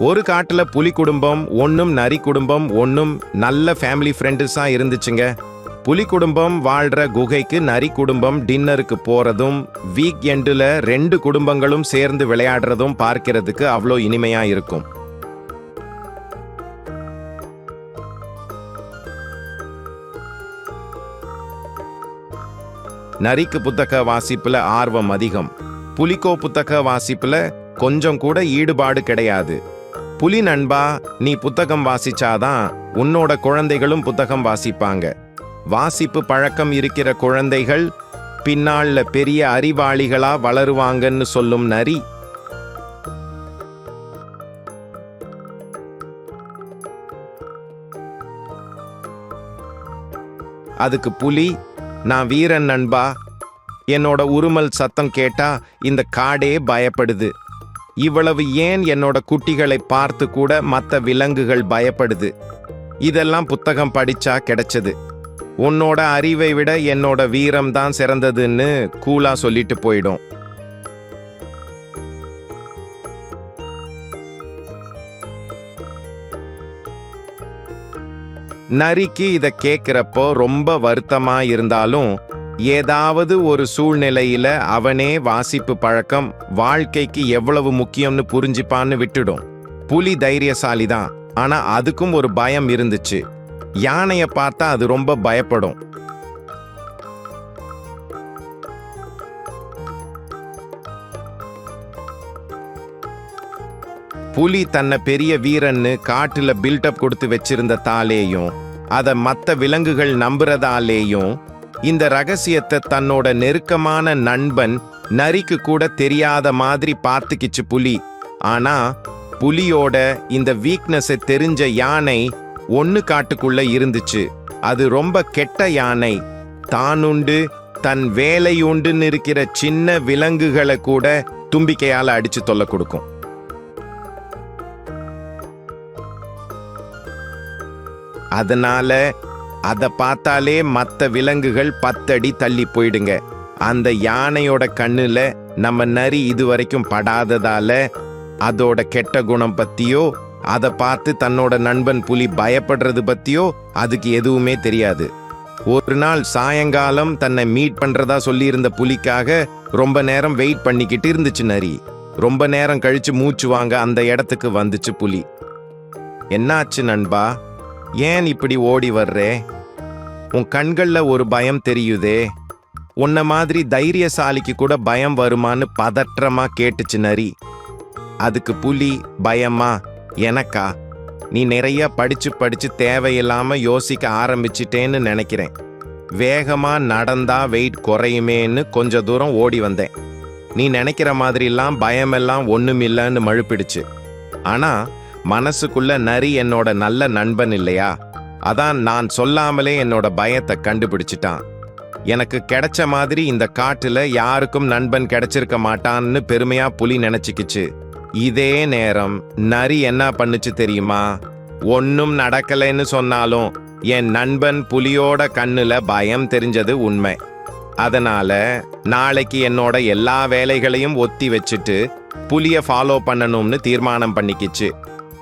ஒரு காட்டுல புலி குடும்பம் ஒன்னும் நரி குடும்பம் ஒன்னும் நல்ல ஃபேமிலி ஃப்ரெண்ட்ஸா இருந்துச்சுங்க. புலி குடும்பம் வாழ்ற குகைக்கு நரி குடும்பம் டின்னருக்கு போறதும் வீக் எண்டுல ரெண்டு குடும்பங்களும் சேர்ந்து விளையாடுறதும் பார்க்கிறதுக்கு அவ்வளோ இனிமையா இருக்கும். நரிக்கு புத்தக வாசிப்புல ஆர்வம் அதிகம். புலிக்கோ புத்தக வாசிப்புல கொஞ்சம் கூட ஈடுபாடு கிடையாது. புலி நண்பா நீ புத்தகம் வாசிச்சாதான் உன்னோட குழந்தைகளும் புத்தகம் வாசிப்பாங்க. வாசிப்பு பழக்கம் இருக்கிற குழந்தைகள் பின்னாள்ல பெரிய அறிவாளிகளா வளருவாங்கன்னு சொல்லும் நரி. அதுக்கு புலி நான் வீரன் நண்பா. என்னோட உருமல் சத்தம் கேட்டா இந்த காடே பயப்படுது. இவ்வளவு ஏன் என்னோட குட்டிகளை பார்த்து கூட மற்ற விலங்குகள் பயப்படுது? இதெல்லாம் புத்தகம் படிச்சா கிடைச்சது. உன்னோட அறிவை விட என்னோட வீரம் தான் சிறந்ததுன்னு கூலா சொல்லிட்டு போயிடும். நரிக்கு இதை கேட்குறப்போ ரொம்ப வருத்தமா இருந்தாலும் ஏதாவது ஒரு சூழ்நிலையில அவனே வாசிப்பு பழக்கம் வாழ்க்கைக்கு எவ்வளவு முக்கியம்னு புரிஞ்சுப்பான்னு விட்டுடும். புலி தைரியசாலி தான் ஆனா அதுக்கும் ஒரு பயம் இருந்துச்சு. யானைய பார்த்தா அது ரொம்ப பயப்படும். புலி தன்னை பெரிய வீரன்னு காட்டுல பில்டப் கொடுத்து வச்சிருந்த தாலேயும் அதை மற்ற விலங்குகள் நம்புறதாலேயும் இந்த ரகசியத்தை தன்னோட நெருக்கமான நண்பன் நரிக்கு கூட தெரியாத மாதிரி பார்த்துக்கிச்சு புலி. ஆனா புலியோட இந்த வீக்னஸை தெரிஞ்ச யானை ஒன்னு காட்டுக்குள்ள இருந்துச்சு. அது ரொம்ப கெட்ட யானை. தானுண்டு தன் வேலையுண்டுன்னு இருக்கிற சின்ன விலங்குகளை கூட தும்பிக்கையால அடிச்சு தொல்லை கொடுக்கும். அதனால அதை பார்த்தாலே மற்ற விலங்குகள் பத்தடி தள்ளி போயிடுங்க. அந்த யானையோட கண்ணுல நம்ம நரி இதுவரைக்கும் படாததால அதோட கெட்ட குணம் பத்தியோ அதை பார்த்து தன்னோட நண்பன் புலி பயப்படுறது பத்தியோ அதுக்கு எதுவுமே தெரியாது. ஒரு நாள் சாயங்காலம் தன்னை மீட் பண்றதா சொல்லியிருந்த புலிக்காக ரொம்ப நேரம் வெயிட் பண்ணிக்கிட்டு இருந்துச்சு நரி. ரொம்ப நேரம் கழிச்சு மூச்சு வாங்க அந்த இடத்துக்கு வந்துச்சு புலி. என்னாச்சு நண்பா? ஏன் இப்படி ஓடி வர்றே? உன் கண்கள்ல ஒரு பயம் தெரியுதே. உன்ன மாதிரி தைரியசாலிக்கு கூட பயம் வருமான்னு பதற்றமா கேட்டுச்சு நரி. அதுக்கு புலி பயமா எனக்கா? நீ நிறைய படிச்சு படிச்சு தேவையில்லாம யோசிக்க ஆரம்பிச்சிட்டேன்னு நினைக்கிறேன். வேகமா நடந்தா வெயிட் குறையுமேன்னு கொஞ்ச தூரம் ஓடி வந்தேன். நீ நினைக்கிற மாதிரிலாம் பயமெல்லாம் ஒண்ணுமில்லன்னு மழுப்பிடுச்சு. ஆனா மனசுக்குள்ள நரி என்னோட நல்ல நண்பன் இல்லையா? அதான் நான் சொல்லாமலே என்னோட பயத்தை கண்டுபிடிச்சிட்டான். எனக்கு கிடைச்ச மாதிரி இந்த காட்டுல யாருக்கும் நண்பன் கிடைச்சிருக்க மாட்டான்னு பெருமையா புலி நினைச்சுக்கிச்சு. இதே நேரம் நரி என்ன பண்ணுச்சு தெரியுமா? ஒன்னும் நடக்கலைன்னு சொன்னாலும் என் நண்பன் புலியோட கண்ணுல பயம் தெரிஞ்சது உண்மை. அதனால நாளைக்கு என்னோட எல்லா வேலைகளையும் ஒத்தி வச்சுட்டு புலிய ஃபாலோ பண்ணணும்னு தீர்மானம் பண்ணிக்கிச்சு.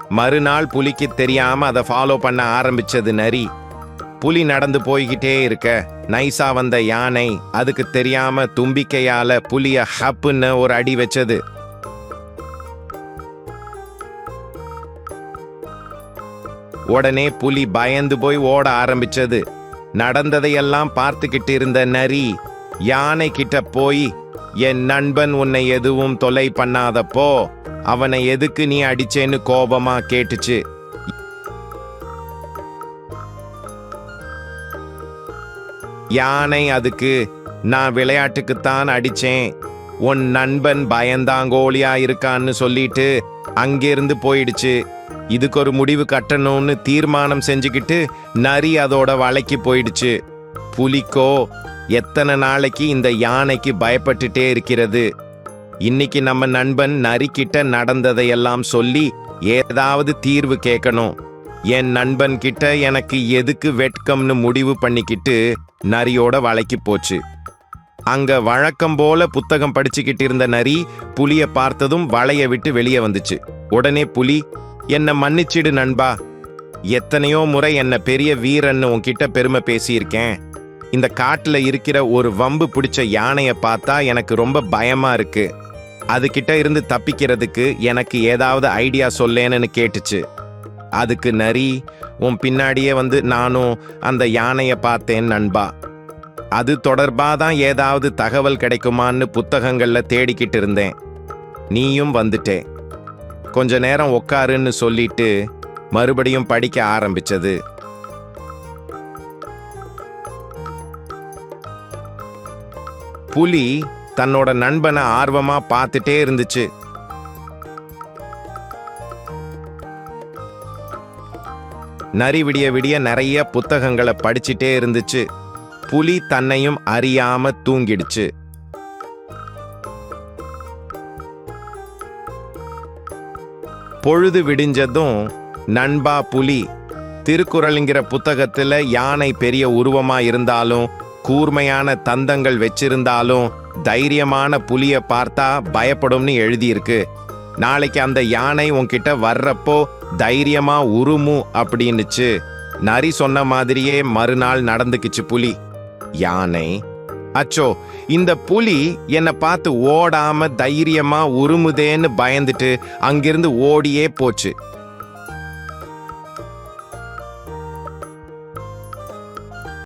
மறுநாள் புலிக்கு தெரியாம அதை ஃபாலோ பண்ண ஆரம்பிச்சது நரி. புலி நடந்து போய்கிட்டே இருக்க. நைஸா வந்த யானை அதுக்கு தெரியாம தும்பிக்கையால புலிய ஹப்புன்னு ஒரு அடி வச்சது. உடனே புலி பயந்து போய் ஓட ஆரம்பிச்சது. நடந்ததையெல்லாம் பார்த்துக்கிட்டு இருந்த நரி யானை கிட்ட போய் என் நண்பன் உன்னை எதுவும் தொலை பண்ணாதப்போ அவனை எதுக்கு நீ அடிச்சேன்னு கோபமா கேட்டுச்சு. யானை அதுக்கு நான் விளையாட்டுக்குத்தான் அடிச்சேன். உன் நண்பன் பயந்தாங்கோழியா இருக்கான்னு சொல்லிட்டு அங்கிருந்து போயிடுச்சு. இதுக்கு ஒரு முடிவு கட்டணும்னு தீர்மானம் செஞ்சுக்கிட்டு நரி அதோட வலைக்கு போயிடுச்சு. புலிக்கோ எத்தனை நாளைக்கு இந்த யானைக்கு பயப்பட்டுட்டே இருக்கிறது? இன்னைக்கு நம்ம நண்பன் நரிக்கிட்ட நடந்ததையெல்லாம் சொல்லி ஏதாவது தீர்வு கேட்கணும். என் நண்பன் கிட்ட எனக்கு எதுக்கு வெட்கம்னு முடிவு பண்ணிக்கிட்டு நரியோட வலைக்கு போச்சு. அங்க வழக்கம் போல புத்தகம் படிச்சுக்கிட்டு இருந்த நரி புலிய பார்த்ததும் வளைய விட்டு வெளியே வந்துச்சு. உடனே புலி என்ன மன்னிச்சிடு நண்பா. எத்தனையோ முறை என்ன பெரிய வீரன்னு உன்கிட்ட பெருமை பேசியிருக்கேன். இந்த காட்டில் இருக்கிற ஒரு வம்பு பிடிச்ச யானையை பார்த்தா எனக்கு ரொம்ப பயமா இருக்கு. அதுகிட்ட இருந்து தப்பிக்கிறதுக்கு எனக்கு ஏதாவது ஐடியா சொல்லேன்னு கேட்டுச்சு. அதுக்கு நரி உன் பின்னாடியே வந்து நானும் அந்த யானையை பார்த்தேன் நண்பா. அது தொடர்பாக தான் ஏதாவது தகவல் கிடைக்குமான்னு புத்தகங்களில் தேடிக்கிட்டு இருந்தேன். நீயும் வந்துட்டே. கொஞ்ச நேரம் உக்காருன்னு சொல்லிட்டு மறுபடியும் படிக்க ஆரம்பிச்சது. புலி தன்னோட நண்பனை ஆர்வமா பார்த்துட்டே இருந்துச்சு. நரி விடிய விடிய நிறைய புத்தகங்களை படிச்சுட்டே இருந்துச்சு. புலி தன்னையும் அறியாம தூங்கிடுச்சு. பொழுது விடிஞ்சதும் நண்பா புலி திருக்குறளுங்கிற புத்தகத்துல யானை பெரிய உருவமா இருந்தாலும் கூர்மையான தந்தங்கள் வச்சிருந்தாலும் தைரியமான புலிய பார்த்தா பயப்படும்னு எழுதியிருக்கு. நாளைக்கு அந்த யானை உன்கிட்ட வர்றப்போ தைரியமா உருமு அப்படின்னுச்சு. நரி சொன்ன மாதிரியே மறுநாள் நடந்துக்குச்சு புலி. யானை? அச்சோ இந்த புலி என்னை பார்த்து ஓடாம தைரியமா உருமுதேன்னு பயந்துட்டு அங்கிருந்து ஓடியே போச்சு.